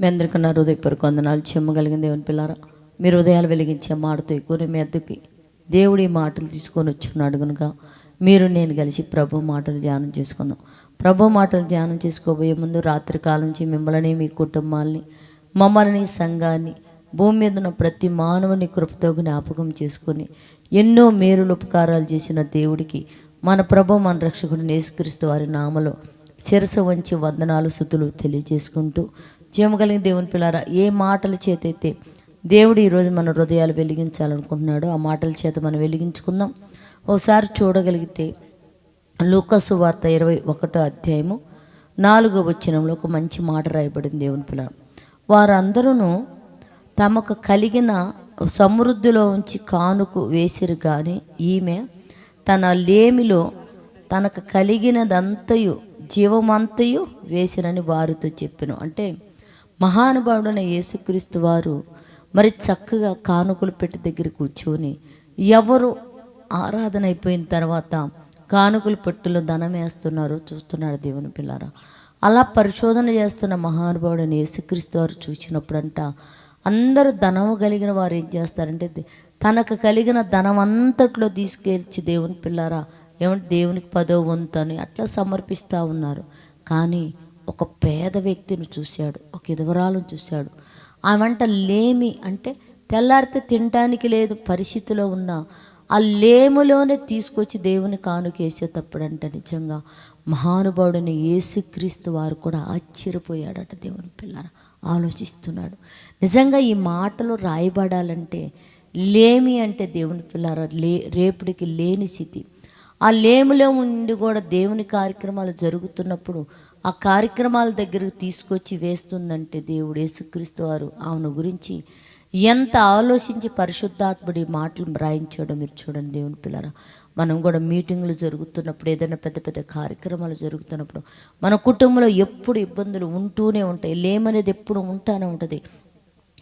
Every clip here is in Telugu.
మీ అందరికీ నా హృదయపూర్వక వందనాలు. చెమ్మగలిగిన దేవుని పిల్లారా మీరు హృదయాలు వెలిగించే మాటతో ఎక్కువ మీ అద్దెకి దేవుడి మాటలు తీసుకొని వచ్చున్నాడు కనుక మీరు నేను కలిసి ప్రభు మాటలు ధ్యానం చేసుకుందాం. ప్రభు మాటలు ధ్యానం చేసుకోబోయే ముందు రాత్రి కాలం నుంచి మిమ్మల్ని మీ కుటుంబాల్ని మమ్మల్ని సంఘాన్ని భూమి మీద ఉన్న ప్రతి మానవుని కృపతో జ్ఞాపకం చేసుకొని ఎన్నో మేలులు ఉపకారాలు చేసిన దేవుడికి మన ప్రభు మన రక్షకుడు నేసుక్రీస్తు వారి నామలో శిరస వంచి వందనాలు శుతులు తెలియజేసుకుంటూ జీవం కలిగిన దేవుని పిల్లారా ఏ మాటల చేతైతే దేవుడు ఈరోజు మన హృదయాలు వెలిగించాలనుకుంటున్నాడో ఆ మాటల చేత మనం వెలిగించుకుందాం. ఒకసారి చూడగలిగితే లూకసు వార్త ఇరవై ఒకటో అధ్యాయము నాలుగో వచ్చినంలో ఒక మంచి మాట రాయబడింది దేవుని పిల్లలు వారందరూ తమకు కలిగిన సమృద్ధిలో ఉంచి కానుకు వేసిరు కానీ ఈమె తన లేమిలో తనకు కలిగినదంతయు జీవమంతయు వేసినని వారితో చెప్పిన. అంటే మహానుభావుడైన యేసుక్రీస్తు వారు మరి చక్కగా కానుకలు పెట్టి దగ్గర కూర్చొని ఎవరు ఆరాధన అయిపోయిన తర్వాత కానుకల పెట్టులో ధనం వేస్తున్నారో చూస్తున్నాడు దేవుని పిల్లారా. అలా పరిశోధన చేస్తున్న మహానుభావుడైన యేసుక్రీస్తు వారు చూసినప్పుడంట అందరూ ధనము కలిగిన వారు ఏం చేస్తారంటే తనకు కలిగిన ధనం అంతట్లో తీసుకెళ్ళి దేవుని పిల్లారా ఏమంటే దేవునికి పదో వంతు అని అట్లా సమర్పిస్తూ ఉన్నారు. కానీ ఒక పేద వ్యక్తిని చూశాడు. ఒక ఇదవరాలను చూశాడు. ఆమెంట లేమి అంటే తెల్లారితే తినటానికి లేదు పరిస్థితిలో ఉన్న ఆ లేములోనే తీసుకొచ్చి దేవుని కానుకేసే తప్పుడంట నిజంగా మహానుభావుడైన యేసుక్రీస్తు వారు కూడా ఆశ్చర్యపోయాడట దేవుని పిల్లర. ఆలోచిస్తున్నాడు. నిజంగా ఈ మాటలు రాయబడాలంటే లేమి అంటే దేవుని పిల్లర లే రేపుడికి లేని స్థితి. ఆ లేములో ఉండి కూడా దేవుని కార్యక్రమాలు జరుగుతున్నప్పుడు ఆ కార్యక్రమాల దగ్గరకు తీసుకొచ్చి వేస్తుందంటే దేవుడు యేసుక్రీస్తు వారు ఆమెను గురించి ఎంత ఆలోచించి పరిశుద్ధాత్ముడి మాటలు రాయించాడో మీరు చూడండి దేవుని పిల్లరా. మనం కూడా మీటింగ్లు జరుగుతున్నప్పుడు ఏదైనా పెద్ద పెద్ద కార్యక్రమాలు జరుగుతున్నప్పుడు మన కుటుంబంలో ఎప్పుడు ఇబ్బందులు ఉంటూనే ఉంటాయి. లేమనేది ఎప్పుడు ఉంటానే ఉంటుంది.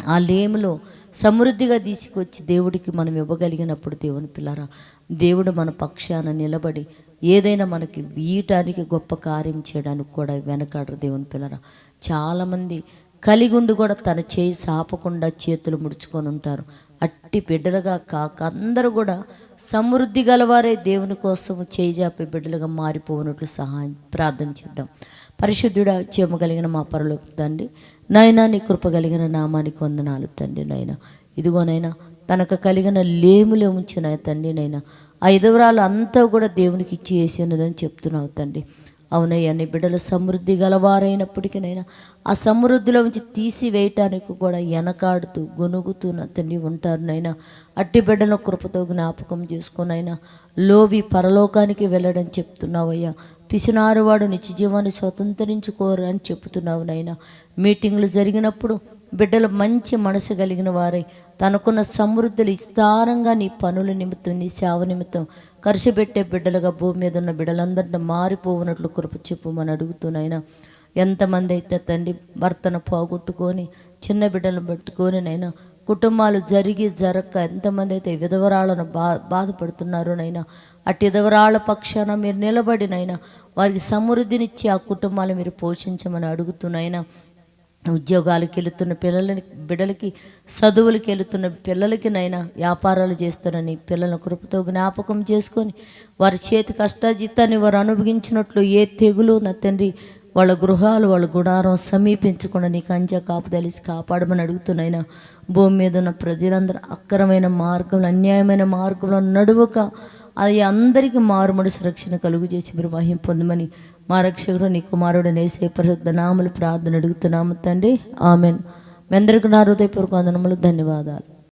ఆ లేములో సమృద్ధిగా తీసుకొచ్చి దేవుడికి మనం ఇవ్వగలిగినప్పుడు దేవుని పిల్లరా దేవుడు మన పక్షాన నిలబడి ఏదైనా మనకి వీయటానికి గొప్ప కార్యం చేయడానికి కూడా వెనకాడరు దేవుని పిల్లరా. చాలామంది కలిగుండి కూడా తన చేయి సాపకుండా చేతులు ముడుచుకొని ఉంటారు. అట్టి బిడ్డలుగా కాక అందరూ కూడా సమృద్ధి గలవారే దేవుని కోసం చేయి జాపే బిడ్డలుగా మారిపోనట్లు సహాయం ప్రార్థన చేద్దాం. పరిశుద్ధుడా జీవము కలిగిన మా పరలోకి తండ్రి నాయనా నీ కృప కలిగిన నామానికి వందనాలు తండ్రి నాయన. ఇదిగోనైనా తనకు కలిగిన లేములే ఉంచిన తండ్రి నైనా ఆ ఇదవరాలు అంతా కూడా దేవునికి ఇచ్చి వేసినదని చెప్తున్నావు తండ్రి. అవునయ్యా నీ బిడ్డలు సమృద్ధి గలవారైనప్పటికీనైనా ఆ సమృద్ధిలో నుంచి తీసివేయటానికి కూడా వెనకాడుతూ గొనుగుతూ నా తండ్రి ఉంటారు నైనా అట్టి బిడ్డల కృపతో జ్ఞాపకం చేసుకునైనా లోవి పరలోకానికి వెళ్ళడం చెప్తున్నావయ్యా. పిసినారు వాడు నిత్య జీవాన్ని స్వతంత్రించుకోరు అని చెప్తున్నావు నైనా మీటింగ్లు జరిగినప్పుడు బిడ్డలు మంచి మనసు కలిగిన వారై తనకున్న సమృద్ధులు విస్తారంగా నీ పనుల నిమిత్తం నీ సేవ నిమిత్తం ఖర్చు పెట్టే బిడ్డలుగా భూమి మీద ఉన్న బిడ్డలందరినీ మారిపోవునట్లు కృప చెప్పుమని అడుగుతున్నాయినా ఎంతమంది అయితే తండ్రి భర్తను పోగొట్టుకొని చిన్న బిడ్డలను పెట్టుకొని నైనా కుటుంబాలు జరిగి జరక్క ఎంతమంది అయితే విధవరాలను బా బాధపడుతున్నారు నైనా అటు విధవరాళ్ళ పక్షాన మీరు నిలబడినైనా వారికి సమృద్ధినిచ్చి ఆ కుటుంబాలు మీరు పోషించమని అడుగుతున్నాయినా ఉద్యోగాలకు వెళుతున్న పిల్లలని బిడ్డలకి చదువులకు వెళుతున్న పిల్లలకి నైనా వ్యాపారాలు చేస్తానని పిల్లల కృపతో జ్ఞాపకం చేసుకొని వారి చేతి కష్టాజితాన్ని వారు అనుభవించినట్లు ఏ తెగులు నా తండ్రి వాళ్ళ గృహాలు వాళ్ళ గుడారం సమీపించకుండా నీకు అంచె కాపుదలిసి కాపాడమని అడుగుతున్నాయినా భూమి మీద ఉన్న ప్రజలందరూ అక్రమైన మార్గంలో అన్యాయమైన మార్గంలో నడువక అది అందరికీ మారుమడి సురక్షణ కలుగు చేసి మీరు మహిం పొందమని మా రక్షకుడు నీ కుమారుడు నేసే పరిశుద్ధ నామలు ప్రార్థన అడుగుతున్నాము తండ్రి. ఆమెన్. మీ అందరికీ నా హృదయపూర్వక వందనములు ధన్యవాదాలు.